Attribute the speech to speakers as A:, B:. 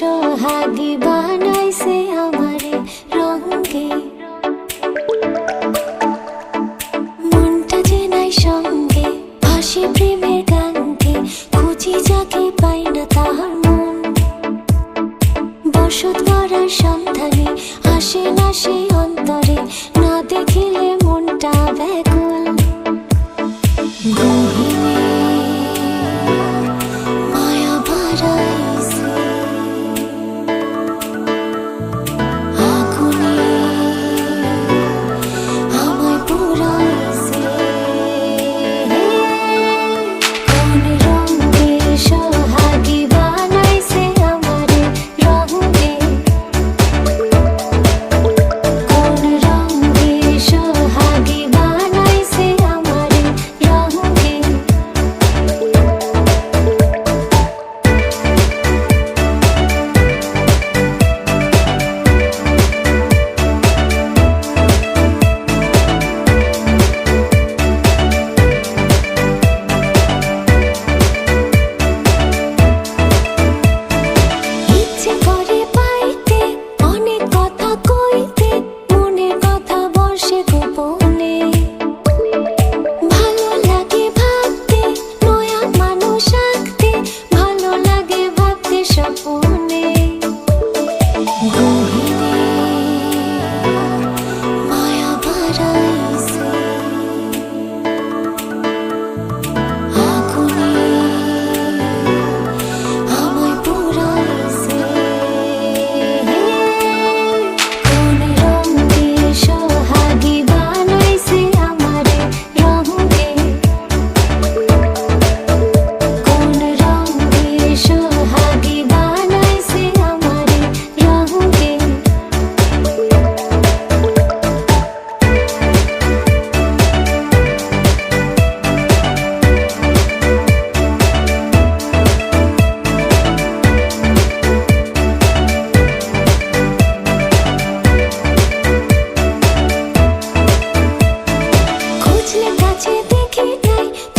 A: সোহাগী বানাইছে আমারে রঙ্গে মনটা যে সঙ্গে ভাসে প্রেমের গানকে খুঁজি যাকে পাই না তাহার মন। বসত করার সন্ধানে, আসে না সেই অন্তরে, না দেখিলে মনটা ব্যাকুল। গহিনী show きたい